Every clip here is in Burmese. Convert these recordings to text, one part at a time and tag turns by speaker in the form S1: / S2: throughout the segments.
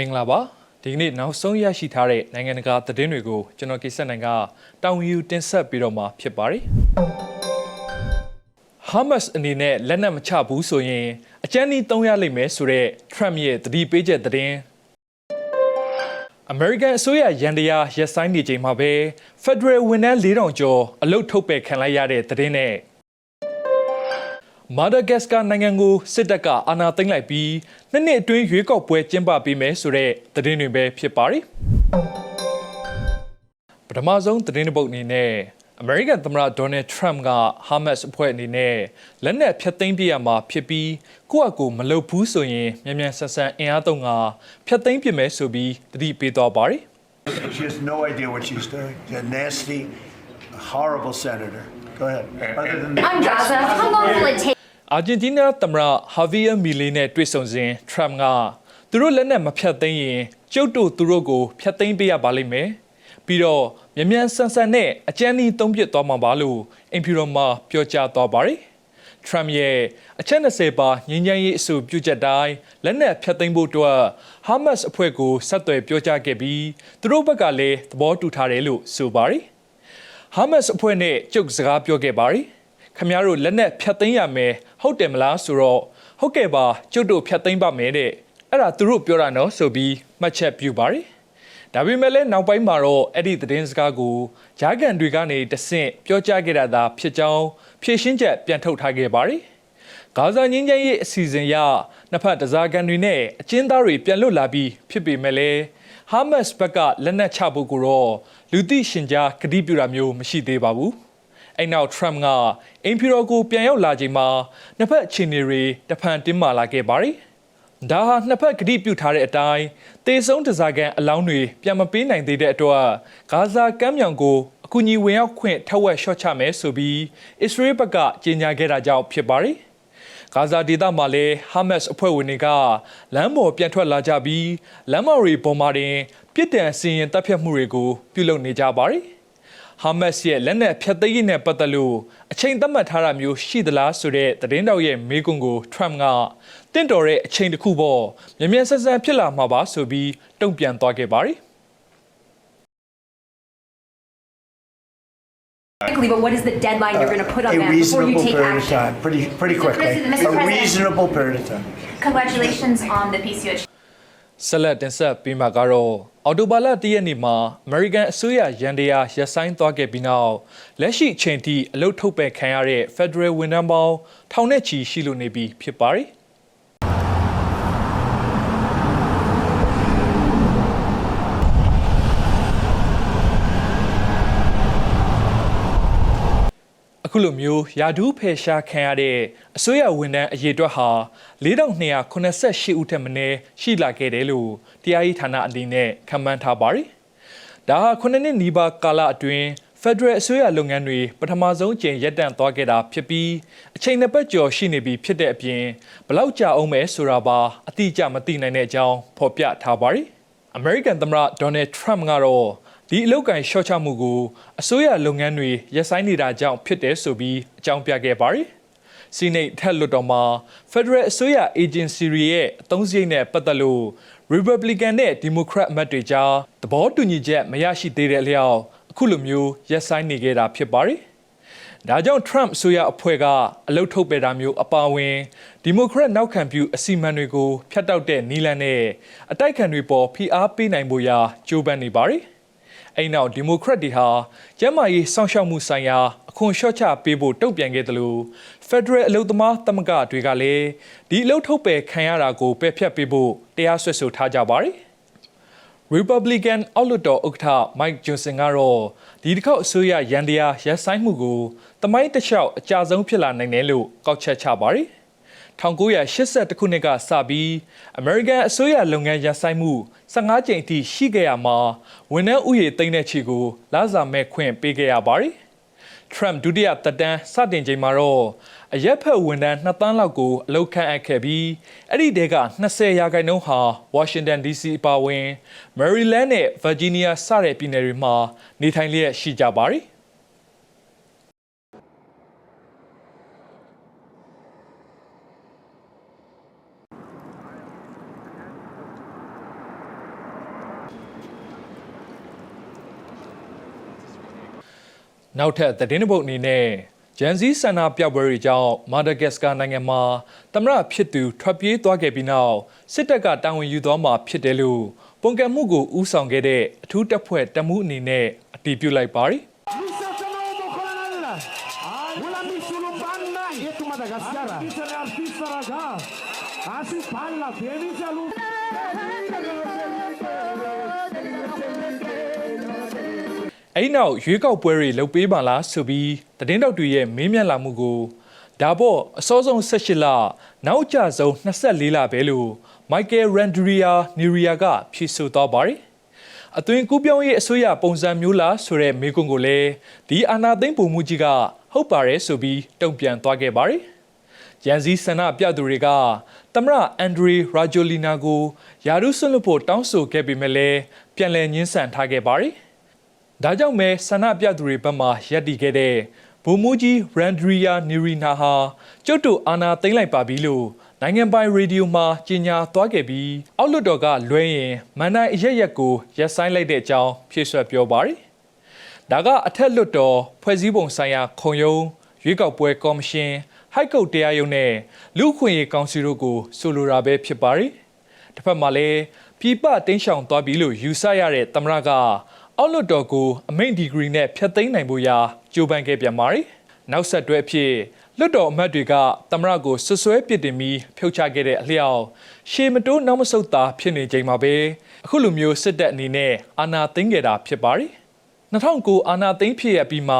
S1: မင်္ဂလာပါဒီကနေ့နောက်ဆုံးရရှိထားတဲ့နိုင်ငံတကာသတင်းတွေကိုကျွန်တော်ကိစ္စနိုင်ကတောင်ယူတင်ဆက်ပြီးတော့မှာဖြစ်ပါတယ်ဟာမတ်စ်အနေနဲ့လက်နက်မချဘူးဆိုရင်အကြမ်းဤသုံးရလိမ့်မယ်ဆိုတော့ Trump ရဲ့တတိပေးချက်သတင်းအမေရိကန်အစိုးရရန်တရားရက်ဆိုင်နေချိန်မှာပဲ Federal ဝန်ထမ်း4000ကျော်အလုတ်ထုတ်ပယ်ခံလိုက်ရတဲ့သတင်းနဲ့ မာဒါဂတ်စကာနိုင်ငံကိုစစ်တပ်ကအာဏာသိမ်းလိုက်ပြီးနှစ်နှစ်အတွင်းရွေးကောက်ပွဲကျင်းပပေးမယ်ဆိုတဲ့သတင်းတွေပဲဖြစ်ပါတယ်။ပထမဆုံးသတင်းတစ်ပုဒ်အနေနဲ့အမေရိကန်သမ္မတဒေါ်နယ်ထရမ့်ကဟာမတ်စ်အဖွဲ့အနေနဲ့လက်နက်ဖျက်သိမ်းပြရမှာဖြစ်ပြီးကိုယ့်အကူမလုပ်ဘူးဆိုရင်မြန်မြန်ဆန်ဆန်အင်အားသုံးကဖျက်သိမ်းပြမယ်ဆိုပြီးတတိပေးသွားပါတယ်။
S2: She has no idea what she's doing. She's a nasty, horrible senator. Go ahead. Other than that,
S3: On Gaza, how long will it take?
S1: အာဂျင်တီးနားသမ္မတဟာဗီယာမီလီနဲ့တွေ့ဆုံစဉ်ထရမ့်ကသူတို့လက်နက်မဖြတ်သိမ်းရင်ကျုပ်တို့သူတို့ကိုဖျက်သိမ်းပေးရပါလိမ့်မယ်ပြီးတော့မြ мян ဆန်ဆန်နဲ့အကြမ်းဤသုံးပြစ်သွားမှာပါလို့အင်ဖြူတော်မှာပြောကြားသွားပါတယ်ထရမ့်ရဲ့အချက်20ပါငင်းချမ်းရေးအဆိုပြုချက်တိုင်းလက်နက်ဖျက်သိမ်းဖို့အတွက်ဟာမတ်စ်အဖွဲ့ကိုဆက်သွယ်ပြောကြားခဲ့ပြီးသူတို့ဘက်ကလည်းသဘောတူထားတယ်လို့ဆိုပါတယ်ဟာမတ်စ်အဖွဲ့နဲ့ကြုတ်စကားပြောခဲ့ပါတယ် ခမရတို့လက်နက်ဖြတ်သိမ်းရမယ်ဟုတ်တယ်မလားဆိုတော့ဟုတ်ကဲ့ပါကျုပ်တို့ဖြတ်သိမ်းပါမယ်တဲ့အဲ့ဒါသူတို့ပြောတာနော်ဆိုပြီးမှတ်ချက်ပြုပါတယ်ဒါပေမဲ့လည်းနောက်ပိုင်းမှာတော့အဲ့ဒီသတင်းစကားကိုဂျာကန်တွေကနေတဆင့်ပြောကြားခဲ့တာသာဖြစ်ကြောင်းဖြည့်ရှင်းချက်ပြန်ထုတ်ထားခဲ့ပါတယ်ဂါဇာငင်းချမ်းရေးအစီအစဉ်ရနှစ်ဖက်တစားကန်တွေနဲ့အကျဉ်းသားတွေပြန်လွတ်လာပြီးဖြစ်ပေမဲ့လည်းဟာမတ်စ်ဘက်ကလက်နက်ချဖို့ကိုတော့လူသိရှင်ကြားကတိပြုတာမျိုးမရှိသေးပါဘူး။ အဲ့နောက် Trump ကအင်ဖြူတော်ကိုပြန်ရောက်လာချိန်မှာနှစ်ဖက်အခြေအနေတွေတဖန်တင်းမာလာခဲ့ပါတယ်။ဒါဟာနှစ်ဖက်ကတိပြုထားတဲ့အတိုင်းတေဆုံးတစားကန်အလောင်းတွေပြန်မပေးနိုင်သေးတဲ့အတွက်ဂါဇာကမ်းမြောင်ကိုအကူအညီဝင်ရောက်ခွင့်ထက်ဝက်လျှော့ချမယ်ဆိုပြီးအစ္စရေးဘက်ကကြေညာခဲ့တာကြောင့်ဖြစ်ပါတယ်။ဂါဇာဒေသမှာလည်းဟာမတ်စ်အဖွဲ့ဝင်တွေကလမ်းပေါ်ပြန်ထွက်လာကြပြီးလမ်းမတွေပေါ်မှာတင်ပြစ်ဒဏ်စီရင်တပ်ဖြတ်မှုတွေကိုပြုလုပ်နေကြပါတယ်။ ဟာမတ်စ်ရဲ့လက်နက်ဖျက်သိမ်းရေးနဲ့ပတ်သက်လို့အချိန်သတ်မှတ်ထားတာမျိုးရှိသလားဆိုတဲ့သတင်းတောက်ရဲ့မေးခွန်းကို Trump ကတင့်တော်တဲ့အချိန်တစ်ခုပေါ့မြ мян ဆက်ဆန်ဖြစ်လာမှာပါဆိုပြီးတုံ့ပြန်သွားခဲ့ပါတယ်
S3: Quickly, but what is the deadline you're going to put on
S2: a
S3: that before you
S2: reasonable
S3: take
S2: period of
S3: action?
S2: time, pretty, pretty
S3: Mr.
S2: quickly.
S3: President, Mr.
S2: A
S3: President.
S2: reasonable period of time.
S3: Congratulations on the PCOH.
S1: ဆက်လက်တင်ဆက်ပြီးမှကတော့အော်တိုဘာလတရက်နေ့မှာအမေရိကန်အစိုးရရန်တရားရပ်ဆိုင်းသွားခဲ့ပြီးနောက်လက်ရှိအချိန်ထိအလုတ်ထုတ်ပယ်ခံရတဲ့ Federal ဝန်ထမ်းပေါင်းထောင်နဲ့ချီရှိလို့နေပြီဖြစ်ပါတယ်။ အခုလိုမျိုးယာဒူးဖယ်ရှားခံရတဲ့အစိုးရဝန်ထမ်းအရေးအတွက်ဟာ4288ဦးထက်မနည်းရှိလာခဲ့တယ်လို့တရားရေးဌာနအနေနဲ့ခန့်မှန်းထားပါတယ်။ဒါဟာခုနှစ်နှစ်နီးပါးကာလအတွင်း Federal အစိုးရလုပ်ငန်းတွေပထမဆုံးကျင်ရပ်တန့်သွားခဲ့တာဖြစ်ပြီးအချိန်နှစ်ပတ်ကျော်ရှိနေပြီဖြစ်တဲ့အပြင်ဘလောက်ကြာအောင်မဲဆိုတာပါအတိအကျမသိနိုင်တဲ့အကြောင်းဖော်ပြထားပါတယ်။ American သမ္မတ Donald Trump ကတော့ ဒီအလောက်ကန်ရှော့ချမှုကိုအစိုးရလုပ်ငန်းတွေရပ်ဆိုင်းနေတာကြောင့်ဖြစ်တယ်ဆိုပြီးအကြောင်းပြခဲ့ပါတယ်။စီနိတ်ထက်လွတ်တော်မှာ Federal အစိုးရ agency တွေရဲ့အသုံးစရိတ်နဲ့ပတ်သက်လို့ Republican နဲ့ Democrat အမတ်တွေကြားသဘောတူညီချက်မရရှိသေးတဲ့အလျောက်အခုလိုမျိုးရပ်ဆိုင်းနေခဲ့တာဖြစ်ပါတယ်။ဒါကြောင့် Trump အစိုးရအဖွဲ့ကအလုတ်ထုတ်ပယ်တာမျိုးအပါအဝင် Democrat နောက်ခံပြုအစီအမံတွေကိုဖျက်တောက်တဲ့နီလန်နဲ့အတိုက်ခံတွေပေါ်ဖိအားပေးနိုင်ဖို့ရာကြိုးပမ်းနေပါတယ်။ အဲ့နောက်ဒီမိုကရက်တွေဟာကျန်းမာရေးစောင့်ရှောက်မှုဆိုင်ရာအခွန်လျှော့ချပေးဖို့တုံ့ပြန်ခဲ့တယ်လို့ Federal အလုပ်သမားသမဂ္ဂတွေကလည်းဒီအလုပ်ထုတ်ပယ်ခံရတာကိုပယ်ဖျက်ပေးဖို့တရားစွဲဆိုထားကြပါတယ်။ Republican အောက်လွှတ်တော်ဥက္ကဋ္ဌ Mike Johnson ကတော့ဒီတစ်ခေါက်အစိုးရရန်တရားရပ်ဆိုင်းမှုကိုတမိုင်းတစ်လျှောက်အကြဆုံးဖြစ်လာနိုင်တယ်လို့ကောက်ချက်ချပါတယ်။ 1982ခုနှစ်ကစပြီး American အစိုးရလုပ်ငန်းရပ်ဆိုင်းမှု15ကြိမ်အထိရှိခဲ့ရမှာဝန်ထမ်းဥယေသိန်းတဲ့ချီကိုလစာမဲ့ခွင့်ပေးခဲ့ရပါတယ်။ Trump ဒုတိယသက်တမ်းစတင်ချိန်မှာတော့အရက်ဖက်ဝန်ထမ်း2သန်းလောက်ကိုအလုပ်ခန့်အပ်ခဲ့ပြီးအဲ့ဒီတဲက20ရာခိုင်နှုန်းဟာ Washington DC အပါအဝင် Maryland နဲ့ Virginia စတဲ့ပြည်နယ်တွေမှာနေထိုင်လျက်ရှိကြပါတယ်။ နောက်ထပ်သတင်းတစ်ပုဒ်အနေနဲ့ဂျန်စီဆန္ဒပြပွဲတွေကြောင့်မာဒါဂက်စကာနိုင်ငံမှာသမရဖြစ်သူထွက်ပြေးသွားခဲ့ပြီးနောက်စစ်တပ်ကတာဝန်ယူသွားမှာဖြစ်တယ်လို့ပုံကံမှုကိုဥဆောင်ခဲ့တဲ့အထူးတပ်ဖွဲ့တမှုအနေနဲ့အတည်ပြုလိုက်ပါတယ် အဲ့ဒီနောက်ရွေးကောက်ပွဲတွေလုပ်ပေးပါလားဆိုပြီးသတင်းတောက်တွေရဲ့မေးမြန်းလာမှုကိုဒါပေါ့အစောဆုံး18လနောက်ကျဆုံး24လပဲလို့မိုက်ကယ်ရန်ဒရီယာနီရီယာကဖြေဆိုသွားပါတယ်အသွင်ကူးပြောင်းရေးအစိုးရပုံစံမျိုးလားဆိုတဲ့မေးခွန်းကိုလည်းဒီအာနာသိမ့်ပုံမှုကြီးကဟုတ်ပါတယ်ဆိုပြီးတုံ့ပြန်သွားခဲ့ပါတယ်ရန်စီဆန္ဒပြသူတွေကသမရအန်ဒရီရာဂျိုလီနာကိုယာရုဆွတ်လွတ်ဖို့တောင်းဆိုခဲ့ပေမဲ့လည်းပြန်လည်ညှင်းဆန်ထားခဲ့ပါတယ်။ ဒါကြောင့်မဲဆန္ဒပြသူတွေဘက်မှရပ်တည်ခဲ့တဲ့ဗိုလ်မှူးကြီးရန်ဒရီယာနီရီနာဟာကျုပ်တို့အာဏာသိမ်းလိုက်ပါပြီလို့နိုင်ငံပိုင်ရေဒီယိုမှာကြေညာသွားခဲ့ပြီးအောက်လွှတ်တော်ကလွှဲရင်မန်နိုင်အရက်ရက်ကိုရပ်ဆိုင်းလိုက်တဲ့အကြောင်းဖြည့်ဆွတ်ပြောပါတယ်။ဒါကအထက်လွှတ်တော်ဖွဲ့စည်းပုံဆိုင်ရာခုံရုံးရွေးကောက်ပွဲကော်မရှင်ဟိုက်ကုတ်တရားရုံးနဲ့လူ့အခွင့်အရေးကောင်စီတို့ကိုဆိုလိုတာပဲဖြစ်ပါတယ်။တစ်ဖက်မှာလည်းပြည်ပတင်းရှောင်သွားပြီလို့ယူဆရတဲ့သမရက အောက်လွတ်တော်ကိုအမိန့်ဒီဂရီနဲ့ဖျက်သိမ်းနိုင်ဖို့ရာကြိုးပမ်းခဲ့ပြန်ပါတယ်။နောက်ဆက်တွဲအဖြစ်လွတ်တော်အမတ်တွေကသမရကိုဆွဆွဲပစ်တင်ပြီးဖြုတ်ချခဲ့တဲ့အလျောက်ရှေမတိုးနောက်မဆုတ်တာဖြစ်နေချိန်မှာပဲအခုလိုမျိုးစစ်တပ်အနေနဲ့အာဏာသိမ်းခဲ့တာဖြစ်ပါတယ်။2009အာဏာသိမ်းဖြစ်ရပြီးမှ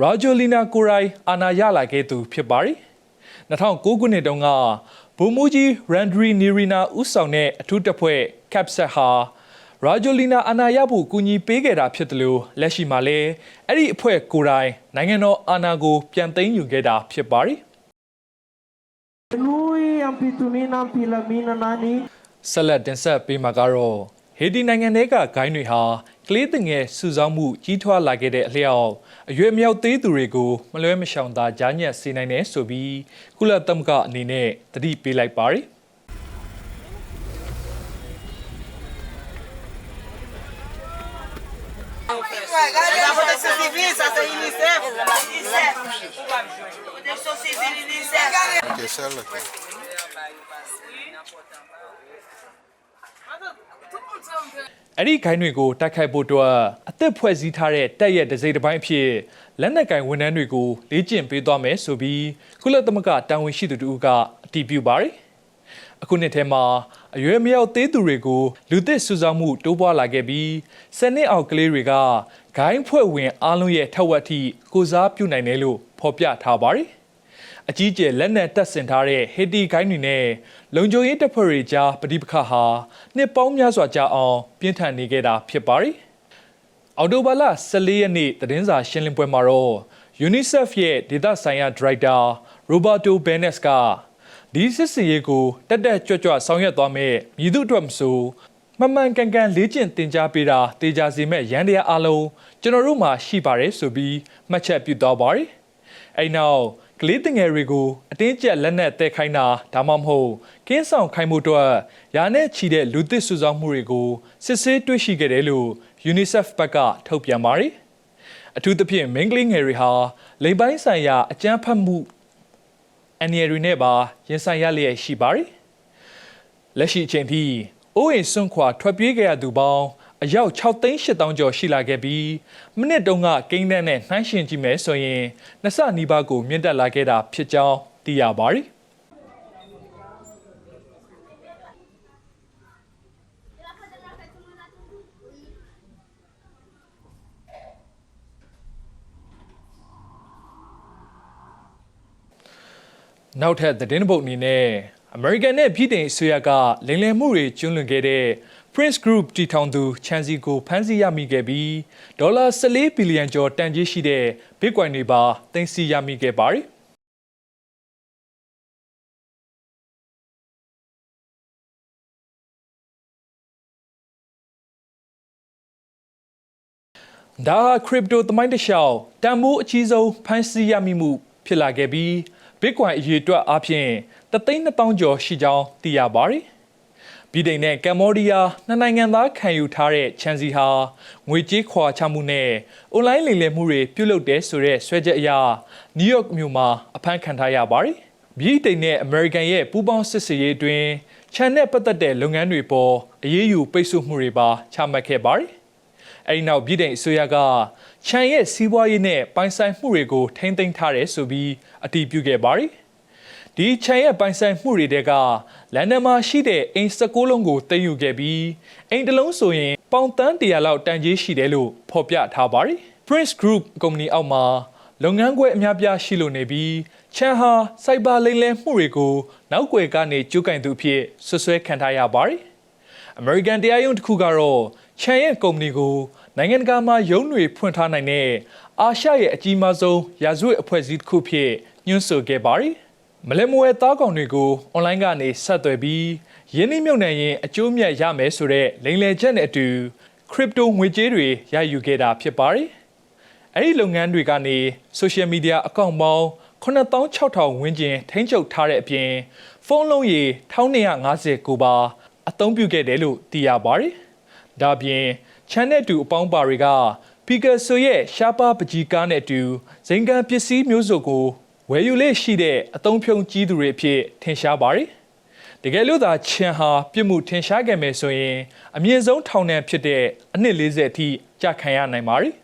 S1: ရာဂျိုလီနာကိုရိုင်အာဏာရလာခဲ့သူဖြစ်ပါတယ်။2009ခုနှစ်တုန်းကဗိုလ်မှူးကြီးရန်ဒရီနီရီနာဦးဆောင်တဲ့အထူးတပ်ဖွဲ့ကပ်ဆက်ဟာ ရာဂျိုလီနာအာဏာရဖို့ကူညီပေးခဲ့တာဖြစ်တယ်လို့လက်ရှိမှာလည်းအဲ့ဒီအဖွဲ့ကိုယ်တိုင်နိုင်ငံတော်အာဏာကိုပြန်သိမ်းယူခဲ့တာဖြစ်ပါတယ်
S4: Lui ang pitunin ang pilamina nani.
S1: ဆက်လက်တင်ဆက်ပေးမှာကတော့ဟေတီနိုင်ငံထဲကဂိုင်းတွေဟာကလေးတငယ်စုဆောင်းမှုကြီးထွားလာခဲ့တဲ့အလျောက်အရွယ်မြောက်သေးသူတွေကိုမလွဲမရှောင်သာကြားညက်စေနိုင်တယ်ဆိုပြီးကုလသမဂ္ဂအနေနဲ့တတိပေးလိုက်ပါတယ်
S5: Protection civile, UNICEF.
S6: que celle là.
S1: အဲ့ဒီခိုင်းတွေကိုတိုက်ခိုက်ဖို့အတွက်အသက်ဖွဲ့စည်းထားတဲ့တပ်ရဲ့ဒစိမ့်တစ်ပိုင်းအဖြစ်လက်နက်ကင်ဝန်ထမ်းတွေကိုလေ့ကျင့်ပေးသွားမယ်ဆိုပြီးကုလသမဂ္ဂတာဝန်ရှိသူတို့ကအတည်ပြုပါတယ်။အခုနှစ်ထဲမှာအရွယ်မရောက်သေးသူတွေကိုလူသစ်စုဆောင်းမှုတိုးပွားလာခဲ့ပြီးစနစ်အောက်ကလေးတွေကဂိုင်းဖွဲ့ဝင်အားလုံးရဲ့ထက်ဝက်ထိကိုစားပြုနိုင်တယ်လို့ ဖော်ပြထားပါတယ်။အကြီးကျယ်လက်နက်တပ်ဆင်ထားတဲ့ဟေတီခိုင်းတွေနဲ့လုံခြုံရေးတပ်ဖွဲ့တွေကြားပဋိပက္ခဟာနှစ်ပေါင်းများစွာကြာအောင်ပြင်းထန်နေခဲ့တာဖြစ်ပါတယ်။အော်တိုဘာလ14ရက်နေ့သတင်းစာရှင်းလင်းပွဲမှာတော့ UNICEF ရဲ့ဒေသဆိုင်ရာဒါရိုက်တာရိုဘာတိုဘဲနက်စ်ကဒီစစ်စီရေးကိုတက်တက်ကြွကြွဆောင်ရွက်သွားမယ်မြည်သူအတွက်မဆိုမမှန်ကန်ကန်လေ့ကျင့်သင်ကြားပေးတာတေချာစီမဲ့ရန်တရားအလုံးကျွန်တော်တို့မှာရှိပါတယ်ဆိုပြီးမှတ်ချက်ပြုသွားပါတယ်။ အဲ့နောက်ကလေးတငယ်တွေကိုအတင်းကျပ်လက်နက်တဲခိုင်းတာဒါမှမဟုတ်ကင်းဆောင်ခိုင်းမှုအတွက်ယာနဲ့ချီတဲ့လူသစ်စုဆောင်းမှုတွေကိုစစ်ဆေးတွေ့ရှိခဲ့တယ်လို့ UNICEF ဘက်ကထုတ်ပြန်ပါတယ်။အထူးသဖြင့်မိန်းကလေးငယ်တွေဟာလိမ်ပိုင်းဆိုင်ရာအကြမ်းဖက်မှုအန်ရတွေနဲ့ပါရင်ဆိုင်ရလျက်ရှိပါတယ်။လက်ရှိအချိန်ထိအိုးအိမ်စွန့်ခွာထွက်ပြေးခဲ့ရသူပေါင်း အယောက်6သိန်း8000ကျော်ရှိလာခဲ့ပြီးမိနစ်တုန်းကကိန်းတန်းနဲ့နှိုင်းယှဉ်ကြည့်မယ်ဆိုရင်နှစ်ဆနီးပါးကိုမြင့်တက်လာခဲ့တာဖြစ်ကြောင်းသိရပါတယ်။။နောက်ထပ်သတင်းပုတ်အနေနဲ့ American နဲ့ပြည်ထောင်စုရကလိမ်လည်မှုတွေကျွလွန်ခဲ့တဲ့ Prince Group တီထောင်သူချန်စီကိုဖမ်းဆီးရမိခဲ့ပြီးဒေါ်လာ14ဘီလီယံကျော်တန်ကြေးရှိတဲ့ Bitcoin တွေပါသိမ်းဆည်းရမိခဲ့ပါတယ်။ဒါဟာ crypto သမိုင်းတစ်လျှောက်တန်ဖိုးအကြီးဆုံးဖန်ဆီးရမိမှု ဖြစ်လာခဲ့ပြီး Bitcoin အရေးအတွက်အပြင်တသိန်း2000ကျော်ရှိကြောင်းသိရပါတယ်။ ဗြိတိန်နဲ့ကမ္ဘောဒီးယားနှစ်နိုင်ငံသားခံယူထားတဲ့ချန်စီဟာငွေကြေးခွာချမှုနဲ့အွန်လိုင်းလိမ်လည်မှုတွေပြုလုပ်တဲ့ဆိုတဲ့ဆွဲချက်အရနယူးယောက်မြို့မှာအဖမ်းခံထားရပါတယ်။ဗြိတိန်နဲ့အမေရိကန်ရဲ့ပူးပေါင်းစစ်ဆေးရေးအတွင်းချန်နဲ့ပတ်သက်တဲ့လုပ်ငန်းတွေပေါ်အရေးယူပိတ်ဆို့မှုတွေပါချမှတ်ခဲ့ပါတယ်။အဲဒီနောက်ဗြိတိန်အစိုးရကချန်ရဲ့စီးပွားရေးနဲ့ပိုင်ဆိုင်မှုတွေကိုထိန်းသိမ်းထားတယ်ဆိုပြီးအတည်ပြုခဲ့ပါတယ်။ ဒီချန်ရဲ့ပိုင်ဆိုင်မှုတွေတဲကလန်ဒန်မှာရှိတဲ့အိမ်16လုံးကိုသိမ်းယူခဲ့ပြီးအိမ်တစ်လုံးဆိုရင်ပေါင်တန်း100လောက်တန်ကြေးရှိတယ်လို့ဖော်ပြထားပါတယ်။ Prince Group ကုမ္ပဏီအောက်မှာလုပ်ငန်းခွဲအများပြားရှိလို့နေပြီးချန်ဟာစိုက်ဘာလိမ်လည်မှုတွေကိုနောက်ွယ်ကနေကျူးကန်သူအဖြစ်ဆွဆွဲခံထားရပါတယ်။ American တရားရုံးတစ်ခုကတော့ချန်ရဲ့ကုမ္ပဏီကိုနိုင်ငံတကာမှာရုံးတွေဖွင့်ထားနိုင်တဲ့အာရှရဲ့အကြီးမားဆုံးရာဇဝတ်အဖွဲ့အစည်းတစ်ခုဖြစ်ညွှန်းဆိုခဲ့ပါတယ်။ မလဲမဝဲသားကောင်တွေကိုအွန်လိုင်းကနေဆက်သွယ်ပြီးရင်းနှီးမြှုပ်နှံရင်အကျိုးမြတ်ရမယ်ဆိုတဲ့လိမ်လည်ချက်နဲ့အတူခရစ်ပတိုငွေကြေးတွေရယူခဲ့တာဖြစ်ပါတယ်။အဲဒီလုပ်ငန်းတွေကနေဆိုရှယ်မီဒီယာအကောင့်ပေါင်း9600ဝန်းကျင်ထိန်းချုပ်ထားတဲ့အပြင်ဖုန်းလုံးရေ1259ပါအသုံးပြုခဲ့တယ်လို့သိရပါတယ်။ဒါ့အပြင် channel 2အပေါင်းပါတွေကပီကာဆိုရဲ့ရှားပါပကြီးကားနဲ့အတူဇင်ကန်ပစ္စည်းမျိုးစုံကို ဝယ်ယူလေ့ရှိတဲ့အသုံးဖြုံကြီးသူတွေအဖြစ်ထင်ရှားပါတယ်။တကယ်လို့သာချန်ဟာပြစ်မှုထင်ရှားခဲ့မယ်ဆိုရင်အမြင့်ဆုံးထောင်ဒဏ်ဖြစ်တဲ့အနှစ်40အထိကြာခံရနိုင်ပါတယ်။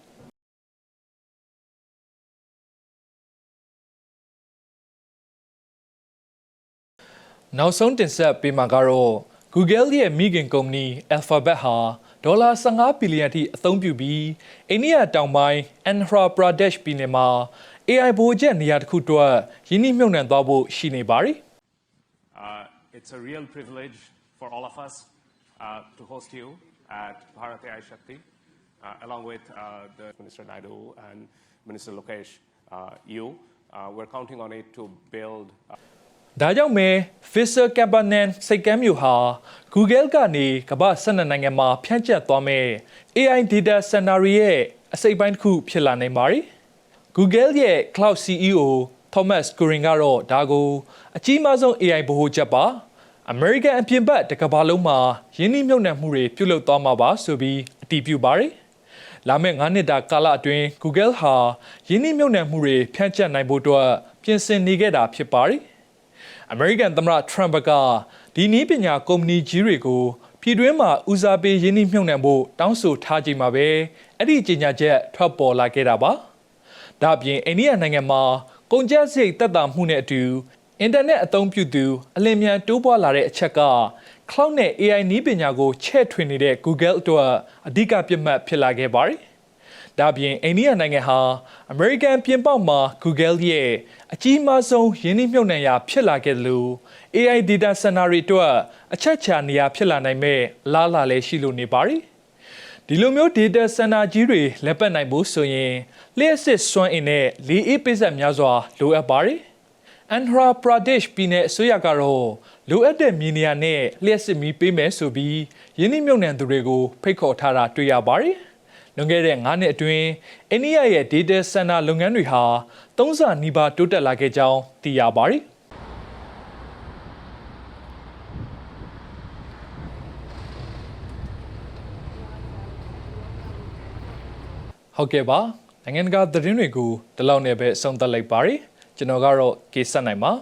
S1: နောက်ဆုံးတင်ဆက်ပေးမှာကတော့ Google ရဲ့မိခင်ကုမ္ပဏီ Alphabet ဟာဒေါ်လာ15ဘီလီယံထိအသုံးပြုပြီးအိန္ဒိယတောင်ပိုင်း Andhra Pradesh ပြည်နယ်မှာ AI ဗဟိုချက်နေရာတစ်ခုအတွက်ယင်းနှိမ့်မြုံနှံသွားဖို့ရှိနေပါတယ်
S7: Uh, it's a real privilege for all of us uh, to host you at Bharat AI Shakti, uh, along with uh, the Minister Naidu and Minister Lokesh. Uh, you, uh, we're counting on it to build. Uh, ။
S1: ဒါကြောင့်မဲ Fisher Cabernet စိတ်ကမ်းမြို့ဟာ Google ကနေကမ္ဘာ12နိုင်ငံမှာဖြန့်ကျက်သွားမဲ့ AI data center တွေရဲ့အစိတ်အပိုင်းတစ်ခုဖြစ်လာနိုင်ပါတယ်။ Google ရဲ့ Cloud CEO Thomas Kurian ကတော့ဒါကိုအကြီးမားဆုံး AI ဗဟိုချက်ပါ။ American အပြင်ဘက်တစ်ကမ္ဘာလုံးမှာယင်းနှိမ့်မြုံနှံမှုတွေပြုလုပ်သွားမှာပါဆိုပြီးအတည်ပြုပါတယ်။လာမယ့်9နှစ်တာကာလအတွင်း Google ဟာယင်းနှိမ့်မြုံနှံမှုတွေဖြန့်ကျက်နိုင်ဖို့အတွက်ပြင်ဆင်နေခဲ့တာဖြစ်ပါတယ်။အမေရိကန်သမ္မတထရမ့်ဘက်ကဒီနည်းပညာကုမ္ပဏီကြီးတွေကိုပြည်တွင်းမှာဦးစားပေးရင်းနှီးမြှုပ်နှံဖို့တောင်းဆိုထားချိန်မှာပဲအဲ့ဒီကြေညာချက်ထွက်ပေါ်လာခဲ့တာပါ။ ဒါ့အပြင်အိန္ဒိယနိုင်ငံမှာကုန်ကျစရိတ်တက်တာမှုနဲ့အတူအင်တာနက်အသုံးပြုသူအလင်းမြန်တိုးပွားလာတဲ့အချက်က cloud နဲ့ AI နည်းပညာကိုချဲ့ထွင်နေတဲ့ Google အတွက်အဓိကပြစ်မှတ်ဖြစ်လာခဲ့ပါတယ်။ဒါ့အပြင်အိန္ဒိယနိုင်ငံဟာအမေရိကန်ပြင်ပမှာ Google ရဲ့အကြီးမားဆုံးယင်းနှိမ့်မြှုပ်နှံရာဖြစ်လာခဲ့တယ်လို့ AI data center တွေအတွက်အချက်ချာနေရာဖြစ်လာနိုင်မဲ့အလားအလာလည်းရှိလို့နေပါတယ်။ ဒီလိုမျိုး data center ကြီးတွေလက်ပတ်နိုင်ဖို့ဆိုရင်လျှက်စစ်စွမ်းအင်နဲ့လေအေးပိစက်များစွာလိုအပ်ပါတယ်။ Andhra Pradesh ပြည်နယ်အစိုးရကတော့လိုအပ်တဲ့မြေနေရာနဲ့လျှက်စစ်မီးပေးမယ်ဆိုပြီးယင်းနှိမ့်မြုံနှံသူတွေကိုဖိတ်ခေါ်ထားတာတွေ့ရပါတယ်။လွန်ခဲ့တဲ့9နှစ်အတွင်းအိန္ဒိယရဲ့ data center လုပ်ငန်းတွေဟာသုံးဆနီးပါးတိုးတက်လာခဲ့ကြောင်းသိရပါတယ်။ ဟုတ်ကဲ့ပါနိုင်ငံတကာသတင်းတွေကိုဒီလောက်နဲ့ပဲအဆုံးသတ်လိုက်ပါရစေကျွန်တော်ကတော့ကေဆက်နိုင်ပါ